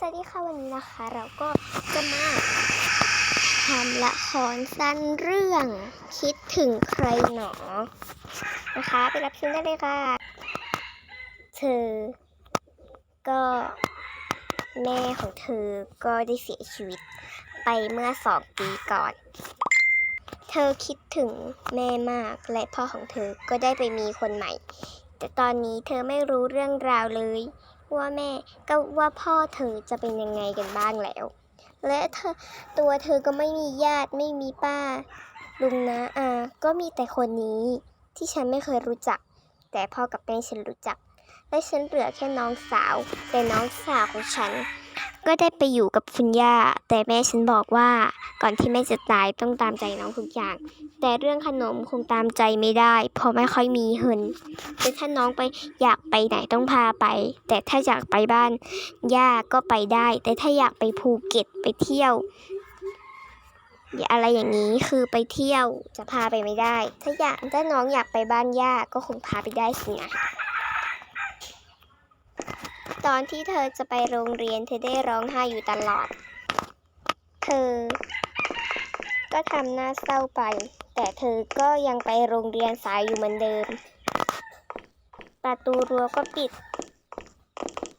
สวัสดีค่ะวันนี้นะคะ เราก็จะมาทำละครสั้นเรื่องคิดถึงใครหนอ นะคะ ไปรับชมได้เลยค่ะ เธอ ก็แม่ของเธอก็ได้เสียชีวิตไปเมื่อสองปีก่อน เธอคิดถึงแม่มากและพ่อของเธอก็ได้ไปมีคนใหม่ แต่ตอนนี้เธอไม่รู้เรื่องราวเลย ว่าแม่ก็ว่าพ่อเธอจะเป็นยังไงกันบ้างแล้ว และเธอตัวเธอก็ไม่มีญาติไม่มีป้า ลุงนะอาก็มีแต่คนนี้ที่ฉันไม่เคยรู้จัก แต่พ่อกับแม่ฉันรู้จัก และฉันเหลือแค่น้องสาว แต่น้องสาวของฉัน ก็ได้ไปอยู่กับคุณย่า แต่แม่ฉันบอกว่าก่อนที่แม่จะตายต้องตามใจน้องทุกอย่าง แต่เรื่องขนมคงตามใจไม่ได้ เพราะไม่ค่อยมีเงินแต่ถ้าน้องไปอยากไปไหนต้องพาไป แต่ถ้าอยากไปบ้านย่าก็ไปได้ แต่ถ้าอยากไปภูเก็ตไปเที่ยวอะไรอย่างนี้คือไปเที่ยวจะพาไปไม่ได้ ถ้าอยากถ้าน้องอยากไปบ้านย่าก็คงพาไปได้สินะ ตอนที่เธอจะไปโรงเรียนเธอได้ร้องไห้อยู่ตลอด เธอ ก็ทำหน้าเศร้าไป แต่เธอก็ยังไปโรงเรียนสายอยู่เหมือนเดิม ประตูรั้วก็ปิด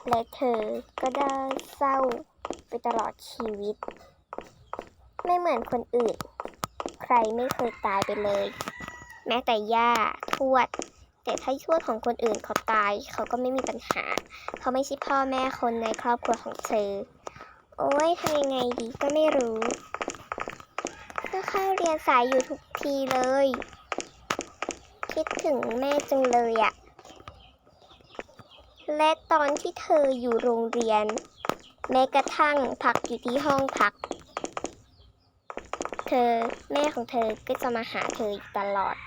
และเธอก็ได้เศร้าไปตลอดชีวิต ไม่เหมือนคนอื่น ใครไม่เคยตายไปเลย แม้แต่ย่าทวด แต่ถ้าทวดของคนอื่นเขาตาย เขาก็ไม่มีปัญหา เขาไม่ใช่พ่อแม่คนในครอบครัวของเธอ โอ้ยทำยังไงดีก็ไม่รู้ ก็เข้าเรียนสายอยู่ทุกทีเลย คิดถึงแม่จังเลยอะและตอนที่เธออยู่โรงเรียน แม้กระทั่งพักอยู่ที่ห้องพัก เธอแม่ของเธอก็จะมาหาเธออยู่ตลอด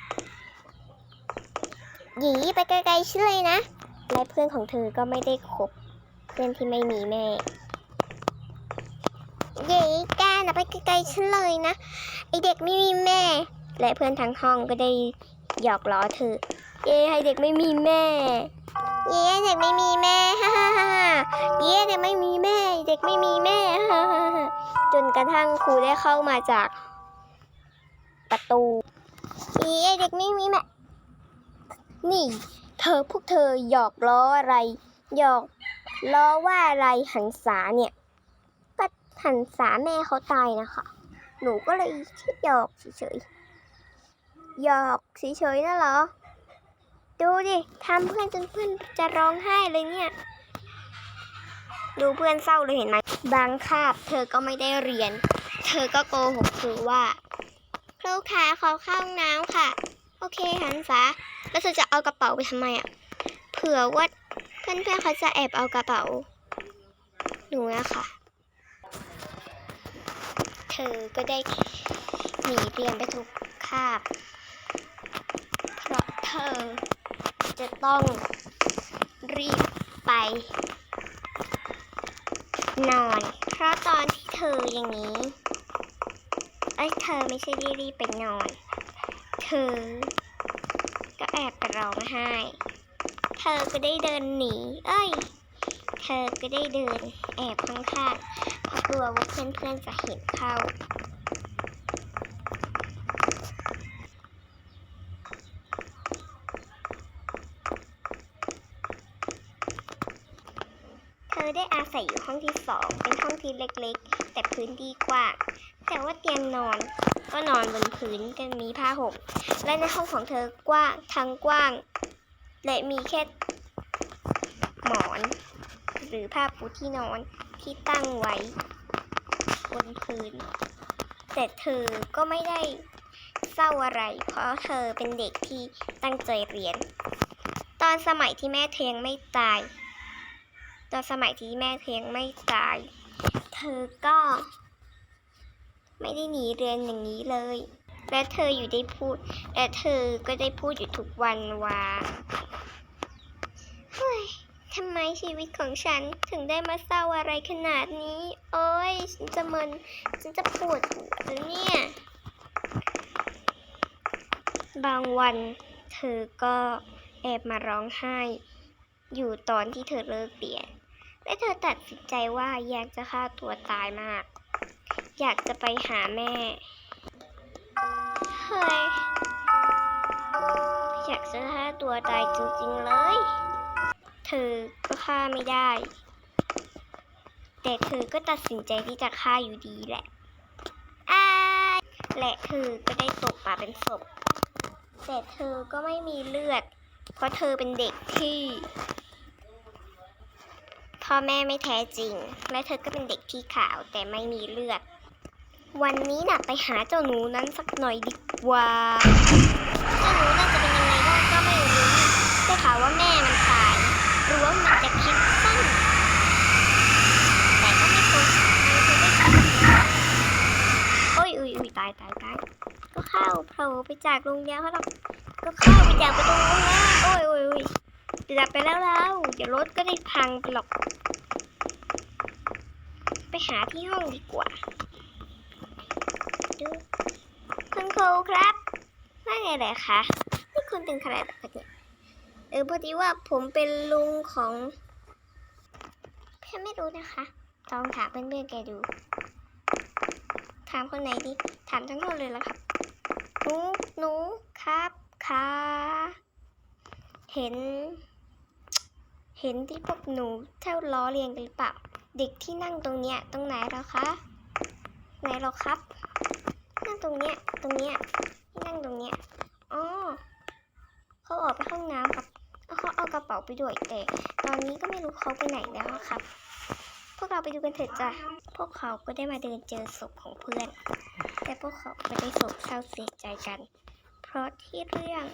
หยีไปไกลๆชื่อเลยนะ และเพื่อนของเธอก็ไม่ได้คบเพื่อนที่ไม่มีแม่เย้แกนะไปไกลๆฉันเลยนะไอเด็กไม่มีแม่ และเพื่อนทั้งห้องก็ได้หยอกล้อเธอ เย้ไอเด็กไม่มีแม่เย้เด็กไม่มีแม่ฮ่าฮ่าฮ่าฮ่าเย้เด็กไม่มีแม่ เด็กไม่มีแม่ฮ่าฮ่าฮ่าจนกระทั่งครูได้เข้ามาจากประตูเย้เด็กไม่มีแม่ นี่ เธอพวกเธอหยอกล้ออะไร หยอกล้อว่าอะไรหันษาเนี่ยก็หันษาแม่เขาตายนะคะ หนูก็เลยคิดหยอกเฉยๆหยอกเฉยๆนะเหรอ ดูดิทำเพื่อนจนเพื่อนจะร้องไห้เลยเนี่ย ดูเพื่อนเศร้าเลยเห็นไหมบางคาบเธอก็ไม่ได้เรียน เธอก็โกหกครูว่าครูขาขอเข้าห้องน้ำค่ะ โอเคหันษาแล้วเธอจะเอากระเป๋าไปทำไมอะเผื่อว่าเพื่อนๆเขาจะแอบเอากระเป๋าหนูอะค่ะ เธอก็ได้หนีเรียนไปทุกคาบ เพราะเธอจะต้องรีบไป นอน เพราะตอนที่เธออย่างนี้เอ้ยเธอไม่ใช่รีบไปนอน อ ก็แอบไปร้องไห้ เธอก็ได้เดินหนี เอ้ย เธอก็ได้เดิน แอบข้างๆเพราะกลัวว่าเพื่อนๆจะเห็นเข้าเธอได้อาศัยอยู่ห้องที่สองเป็นห้องที่เล็กๆ แต่พื้นที่กว้างแต่ว่าเตียงนอนก็นอนบนพื้นกันมีผ้าห่มและในห้องของเธอกว้างทั้งกว้าง และมีแค่หมอน หรือผ้าปูที่นอนที่ตั้งไว้ บนพื้น แต่เธอก็ไม่ได้เศร้าอะไร เพราะเธอเป็นเด็กที่ตั้งใจเรียน ตอนสมัยที่แม่เธอยังไม่ตาย ตอนสมัยที่แม่เธอยังไม่ตาย ธอก็ ไม่ได้หนีเรียนอย่างนี้เลย และเธออยู่ได้พูด และเธอก็ได้พูดอยู่ทุกวันว่าเฮ้ยทำไมชีวิตของฉันถึงได้มาเศร้าอะไรขนาดนี้ โอ้ยฉันจะมึนฉันจะปวดหัวแล้วเนี่ย บางวันเธอก็แอบมาร้องไห้ อยู่ตอนที่เธอเลิกเรียน และเธอตัดสินใจว่าอยากจะฆ่าตัวตายมาก อยากจะไปหาแม่ เฮ้ย อยากจะฆ่าตัวตายจริงๆเลย เธอก็ฆ่าไม่ได้ แต่เธอก็ตัดสินใจที่จะฆ่าอยู่ดีแหละอาและเธอก็ได้ตกมาเป็นศพ แต่เธอก็ไม่มีเลือด เพราะเธอเป็นเด็กที่ พ่อแม่ไม่แท้จริง และเธอก็เป็นเด็กที่ขาวแต่ไม่มีเลือด วันนี้น่ะไปหาเจ้าหนูนั้นสักหน่อยดีกว่า เจ้าหนูน่าจะเป็นยังไงบ้างก็ไม่รู้ได้ข่าวว่าแม่มันตาย หรือว่ามันจะคิดสั้น แต่ก็ไม่ควรมันคือไม่คิดโอ้ยอุ้ยอุ้ยตายตายตายก็เข้าโผล่ไปจากโรงเรียาเขาหรอกก็เข้าไปจากประตูโรงยาโอ้ยโอ้ยโอ้ย เกือบไปแล้วแล้วเดี๋ยวรถก็ได้พังไปหรอก ไปหาที่ห้องดีกว่าดูคุณครูครับว่าไงเลยคะนี่คุณเป็นใครแบบเนี่ยเออพอดีว่าผมเป็นลุงของเพื่อนไม่รู้นะคะลองถามเพื่อนๆแกดู ถามคนไหนดี ถามทั้งหมดเลยละครับหนูหนูครับค่ะ เห็น เห็นที่พวกหนูเท่าล้อเลียนกันหรือเปล่า เด็กที่นั่งตรงเนี้ยตรงไหนแล้วคะ ไหนหรอครับ นั่งตรงเนี้ย ตรงเนี้ย นั่งตรงเนี้ย อ๋อ เขาออกไปห้องน้ำครับเขาเอากระเป๋าไปด้วยแต่ ตอนนี้ก็ไม่รู้เขาไปไหนแล้วครับ พวกเราไปดูกันเถิดจ้ะ พวกเขาก็ได้มาเดินเจอศพของเพื่อน แต่พวกเขาก็ได้โศกเศร้าเสียใจกัน เพราะที่เรื่อง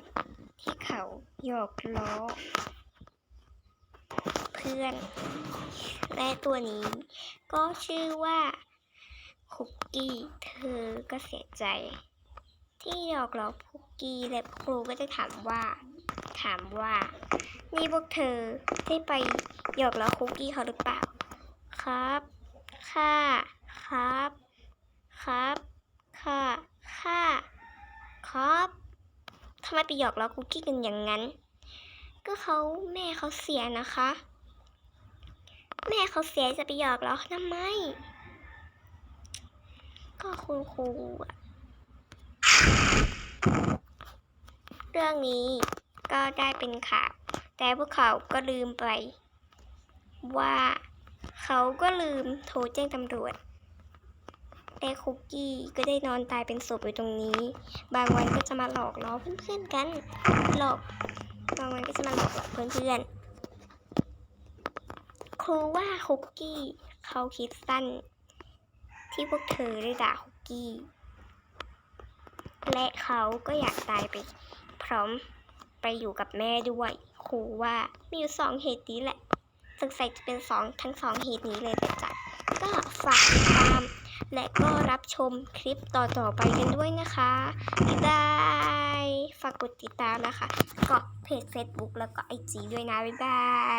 ที่เขาหยอกล้อ เพื่อน และตัวนี้ก็ชื่อว่าคุกกี้เธอก็เสียใจ ที่หยอกล้อคุกกี้และครูก็จะถามว่า ถามว่า นี่พวกเธอได้ไปหยอกล้อคุกกี้เขาหรือเปล่า ครับ ค่ะ ครับ ครับ ค่ะ ค่ะ ครับ ทำไมไปหยอกล้อคุกกี้กันอย่างนั้น ก็เขาแม่เขาเสียนะคะ แม่เขาเสียจะไปหยอกล้อทำไม ก็คุณครูอะเรื่องนี้ก็ได้เป็นข่าวแต่พวกเขาก็ลืมไป ว่าเขาก็ลืมโทรแจ้งตำรวจ แต่คุกกี้ก็ได้นอนตายเป็นศพอยู่ตรงนี้ บางวันก็จะมาหลอกล้อเพื่อนๆกัน หลอก บางวันก็จะมาหลอกหลอกเพื่อนๆ ครูว่าคุกกี้เขาคิดสั้น ที่พวกเธอได้ด่าคุกกี้ และเขาก็อยากตายไป พร้อมไปอยู่กับแม่ด้วยครูว่ามีอยู่สองเหตุนี้แหละสงสัยจะเป็นสองทั้งสองเหตุนี้เลยแต่จ้ะก็ฝากตาม และก็รับชมคลิปต่อๆไปกันด้วยนะคะบ๊ายบายฝากกดติดตามนะคะ ก็เพจ Facebook แล้วก็ไอจีด้วยนะบ๊ายบาย